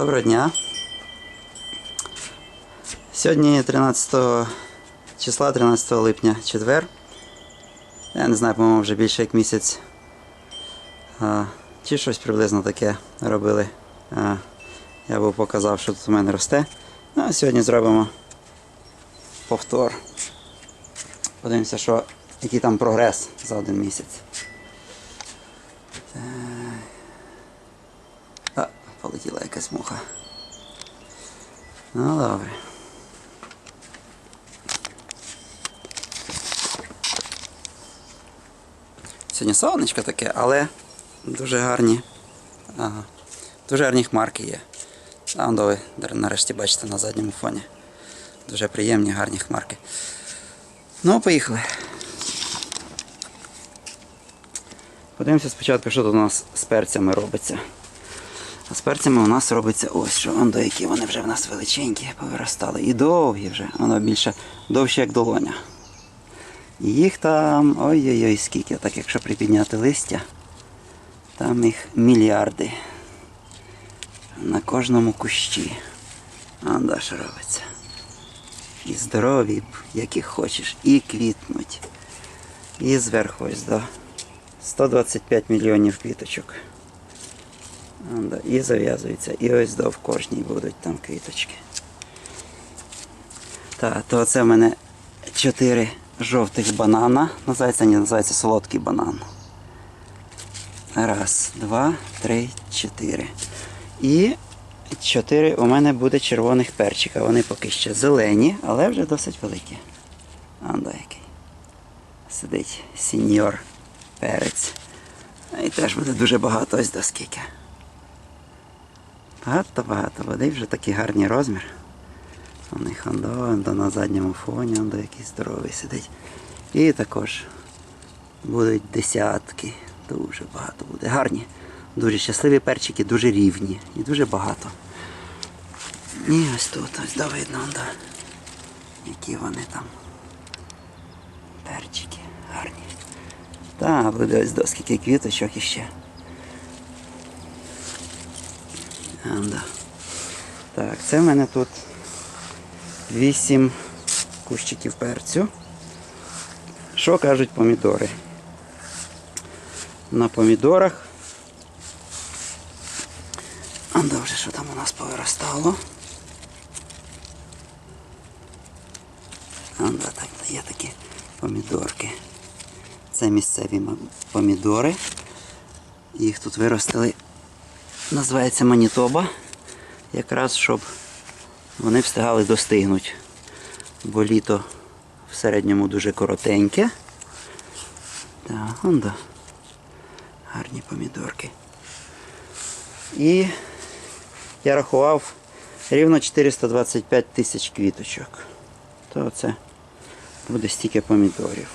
Доброго дня. Сьогодні 13 числа, 13 липня, четвер. Я не знаю, по-моєму, вже більше як місяць. Чи щось приблизно таке робили. Я був показав, що тут у мене росте. Ну, а сьогодні зробимо повтор. Подивимося, що, який там прогрес за один місяць. Полетіла якась муха. Ну добре. Сьогодні сонечко таке, але дуже гарні. Ага, дуже гарні хмарки є. Вон ви нарешті бачите на задньому фоні. Дуже приємні, гарні хмарки. Ну, поїхали. Подивимося спочатку, що тут у нас з перцями робиться. А з перцями у нас робиться ось що. Вон до які вони вже в нас величенькі, повиростали. І довгі вже. Воно більше довше, як долоня. Їх там ой-ой-ой, скільки. Так якщо припідняти листя, там їх мільярди. На кожному кущі. А да, що робиться. І здорові, які хочеш, і квітнуть. І зверху ось до 125 мільйонів квіточок. І зав'язуються. І ось до в кожній будуть там квіточки. Так, то це в мене 4 жовтих банана. Називається, не називається солодкий банан. Раз, два, три, чотири. І чотири у мене буде червоних перчика. Вони поки ще зелені, але вже досить великі. Анда який. Сидить сіньор перець. І теж буде дуже багато ось до скільки. Багато-багато води, вже такий гарний розмір. У них ондо на задньому фоні, ондо якийсь здоровий сидить. І також будуть десятки. Дуже багато буде. Гарні. Дуже щасливі перчики, дуже рівні і дуже багато. І ось тут, ось да, видно, ондо, які вони там. Перчики гарні. Та, буде ось до скільки квіточок іще. Анда. Так, це в мене тут 8 кущиків перцю. Що кажуть помідори? На помідорах. А добре, що там у нас повиростало. А, да, так, є такі помідорки. Це місцеві помідори. Їх тут виростили. Називається Манітоба. Якраз щоб вони встигали достигнути. Бо літо в середньому дуже коротеньке. Так, он. Гарні помідорки. І я рахував рівно 425 тисяч квіточок. То це буде стільки помідорів.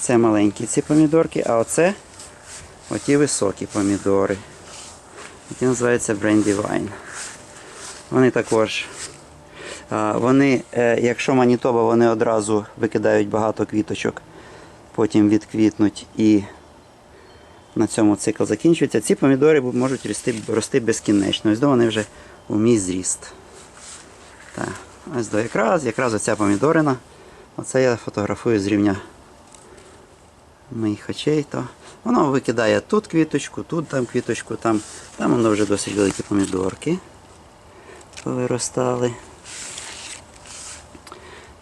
Це маленькі ці помідорки, а оце оті високі помідори. Які називаються Brandy Wine. Вони також, вони, е, якщо манітоба, вони одразу викидають багато квіточок, потім відквітнуть і на цьому цикл закінчується. Ці помідори можуть рости, рости безкінечно. Ось до вони вже у мій зріст. Так, ось до якраз, якраз оця помідорина. Оце я фотографую з рівня моїх очей, то воно викидає тут квіточку, тут там квіточку, там, там воно вже досить великі помідорки повиростали.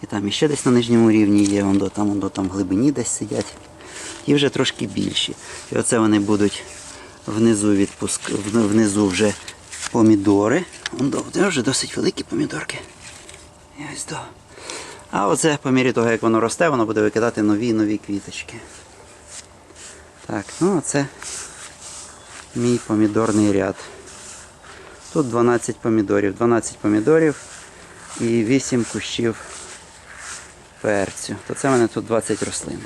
І там іще десь на нижньому рівні є, воно там, воно там в глибині десь сидять. Ті вже трошки більші. І оце вони будуть внизу відпуск... внизу вже помідори. Де вже досить великі помідорки. І ось до. А оце по мірі того, як воно росте, воно буде викидати нові нові квіточки. Так, ну оце мій помідорний ряд. Тут 12 помідорів, 12 помідорів і 8 кущів перцю. То це в мене тут 20 рослин.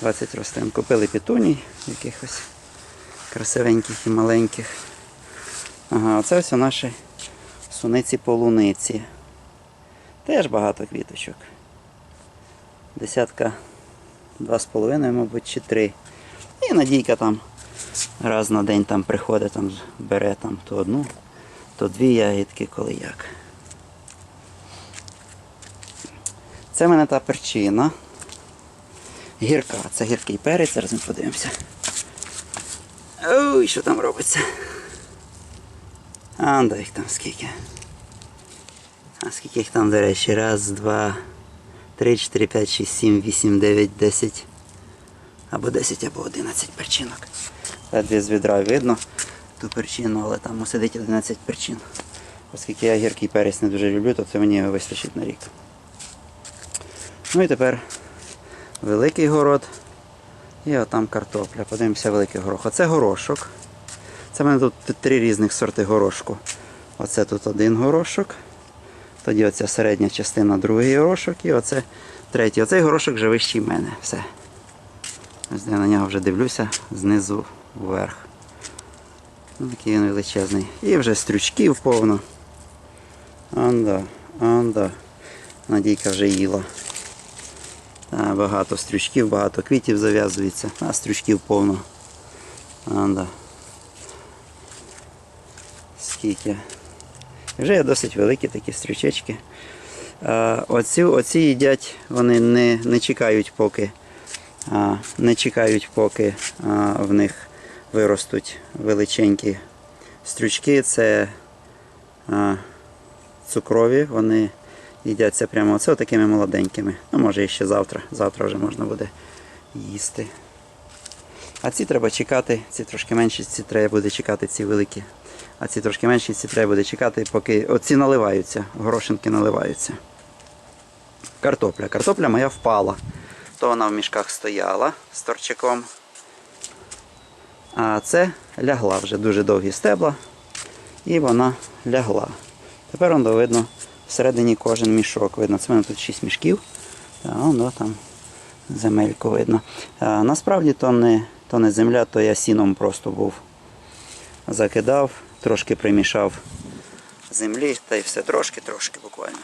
20 рослин. Купили петуній якихось красивеньких і маленьких. Ага, оце ось наші суниці полуниці. Теж багато квіточок. Десятка два з половиною, мабуть, чи три. І надійка там раз на день там приходить, там бере там то одну, то дві ягідки, коли як. Це в мене та перчина. Гірка, це гіркий перець, зараз ми подивимося. Ой, що там робиться? А, да їх там скільки. А скільки їх там, до речі? Раз, два, три, чотири, п'ять, шість, сім, вісім, дев'ять, десять. Або 10, або 11 перчинок. Та дві з відра видно ту перчину, але там сидить 11 перчин. Оскільки я гіркий перець не дуже люблю, то це мені його вистачить на рік. Ну і тепер великий город. І отам картопля. Подивимося великий горох. Оце горошок. Це в мене тут три різних сорти горошку. Оце тут один горошок. Тоді оця середня частина другий горошок і оце третій. Оцей горошок вже вищий в мене. Все. Ось я на нього вже дивлюся знизу вверх. Ну, такий він величезний. І вже стрючків повно. Анда, анда. Надійка вже їла. Та, багато стрючків, багато квітів зав'язується, а стрючків повно. Анда. Скільки. Вже є досить великі такі стрючечки. Оці, оці їдять, вони не, не чекають, поки не чекають, поки в них виростуть величенькі стрючки. Це цукрові, вони їдяться прямо оце такими молоденькими. Ну, може ще завтра. Завтра вже можна буде їсти. А ці треба чекати, ці трошки менші, ці треба буде чекати, ці великі. А ці трошки менші, ці треба буде чекати, поки оці наливаються, горошинки наливаються. Картопля. Картопля моя впала. То вона в мішках стояла з торчаком. А це лягла вже дуже довгі стебла. І вона лягла. Тепер воно видно всередині кожен мішок. Видно, це в мене тут 6 мішків. А воно там земельку видно. А, насправді то не, то не земля, то я сіном просто був. Закидав, трошки примішав землі, та й все трошки-трошки буквально.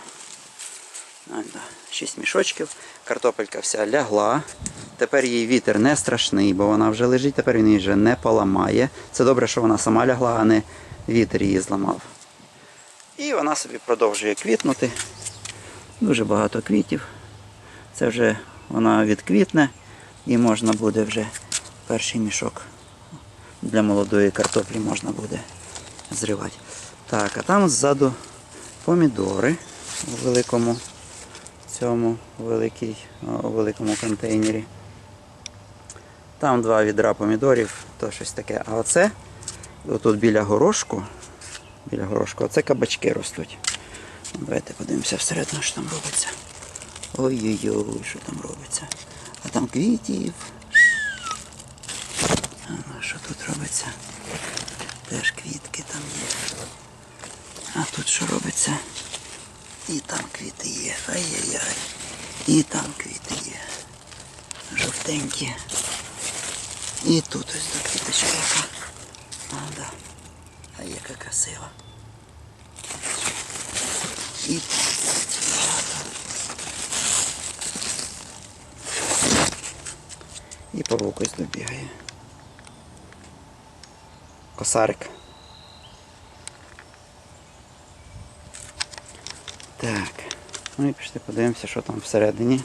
Шість мішочків. Картопелька вся лягла. Тепер їй вітер не страшний, бо вона вже лежить, тепер він її вже не поламає. Це добре, що вона сама лягла, а не вітер її зламав. І вона собі продовжує квітнути. Дуже багато квітів. Це вже вона відквітне і можна буде вже перший мішок для молодої картоплі можна буде зривати. Так, а там ззаду помідори у великому цьому великій, у великому контейнері. Там два відра помідорів, то щось таке. А оце, отут біля горошку, біля горошку, оце кабачки ростуть. Давайте подивимося всередину, що там робиться. Ой-ой-ой, що там робиться. А там квітів. А що тут робиться? Теж квітки там є. А тут що робиться? І там квіти є. Ай-яй-яй. І там квіти є. Жовтенькі. І тут ось до квіточка яка. А, да. А яка красива. І тут багато. І павук ось добігає. Косарик. Так. Ну і пішли подивимося, що там всередині.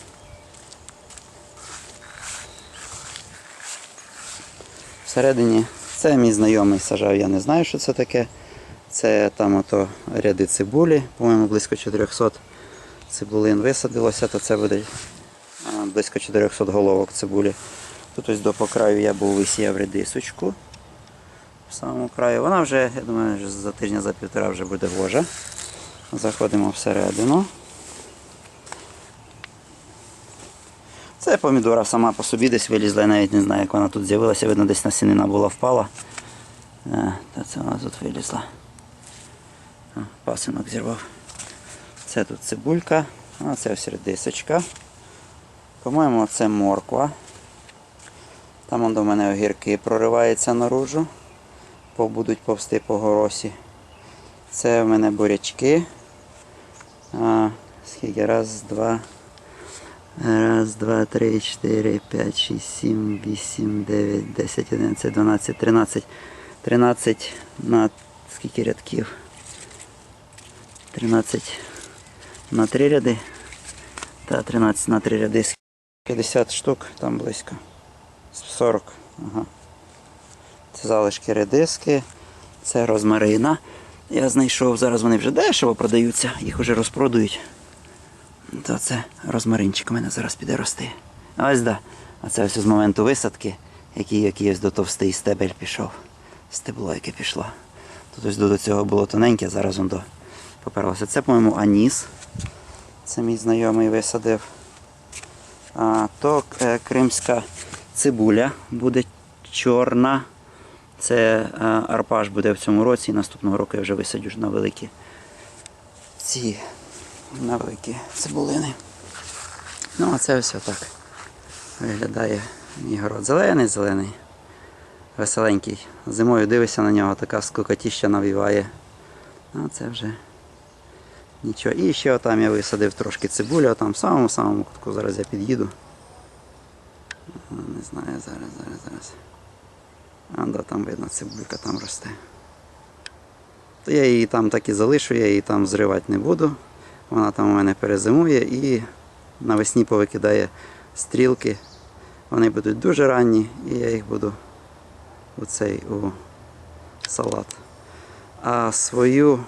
Всередині це мій знайомий сажав, я не знаю, що це таке. Це там ото ряди цибулі, по-моєму, близько 400 цибулин висадилося, то це буде близько 400 головок цибулі. Тут ось до покраю я був висіяв редисочку. В самому краю. Вона вже, я думаю, вже за тижня за півтора вже буде гожа. Заходимо всередину. Це помідора сама по собі десь вилізла, я навіть не знаю, як вона тут з'явилася, видно, десь насінина була впала. Е, Та це вона тут вилізла. Пасинок зірвав. Це тут цибулька, а це ось редисочка. По-моєму, це морква. Там до мене огірки прориваються наружу, будуть повсти по горосі. Це в мене бурячки. А, скільки? Раз, два, Раз, два, три, чотири, п'ять, шість, сім, вісім, дев'ять, десять, одинадцять, дванадцять, тринадцять. Тринадцять на скільки рядків? Тринадцять на три ряди. Та 13 на три ряди. 50 штук, там близько. 40. Ага. Це залишки редиски, це розмарина. Я знайшов, зараз вони вже дешево продаються, їх вже розпродають. То це розмаринчик у мене зараз піде рости. Ось да. А це ось з моменту висадки, який, який ось до товстий стебель пішов. Стебло, яке пішло. Тут ось до цього було тоненьке, зараз воно поперлося. Це, по-моєму, аніс. Це мій знайомий висадив. А, то е, кримська цибуля буде чорна. Це е, арпаж буде в цьому році, і наступного року я вже висадю на великі ці на великі цибулини. Ну, а це ось отак виглядає мій город. Зелений, зелений, веселенький. Зимою дивишся на нього, така скукотіща навіває. А це вже нічого. І ще отам я висадив трошки цибулю, там в самому-самому кутку. Зараз я під'їду. Не знаю, зараз, зараз, зараз. А, там видно, цибулька там росте. То я її там так і залишу, я її там зривати не буду. Вона там у мене перезимує і навесні повикидає стрілки. Вони будуть дуже ранні, і я їх буду у цей у салат. А свою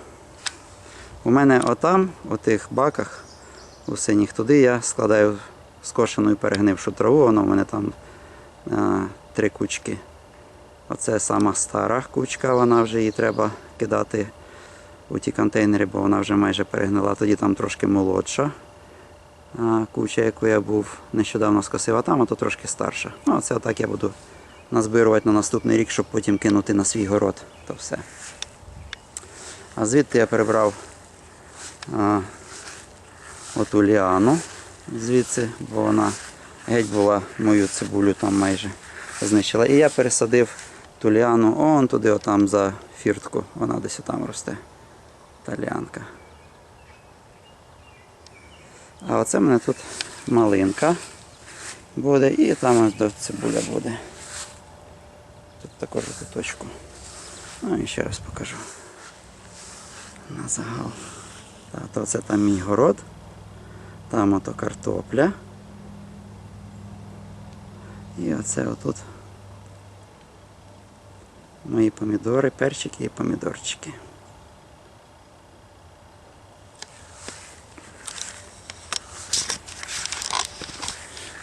у мене отам, у тих баках, у синіх туди я складаю скошену і перегнившу траву, воно в мене там а, три кучки. Оце сама стара кучка, вона вже її треба кидати у ті контейнери, бо вона вже майже перегнила. Тоді там трошки молодша а, куча, яку я був нещодавно скосив, а там ото трошки старша. Ну, а це отак я буду назбирувати на наступний рік, щоб потім кинути на свій город. То все. А звідти я прибрав а, оту ліану звідси, бо вона геть була мою цибулю там майже знищила. І я пересадив ту ліану он туди, отам за фіртку. Вона десь там росте. Та ліанка. А оце в мене тут малинка буде і там ось до цибуля буде. Тут також куточку. Ну і ще раз покажу. На загал. Так, то це там мій город. Там ото картопля. І оце отут мої помідори, перчики і помідорчики.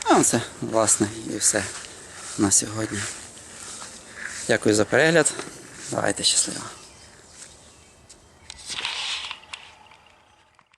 А це, власне, і все на сьогодні. Дякую за перегляд. Давайте щасливо.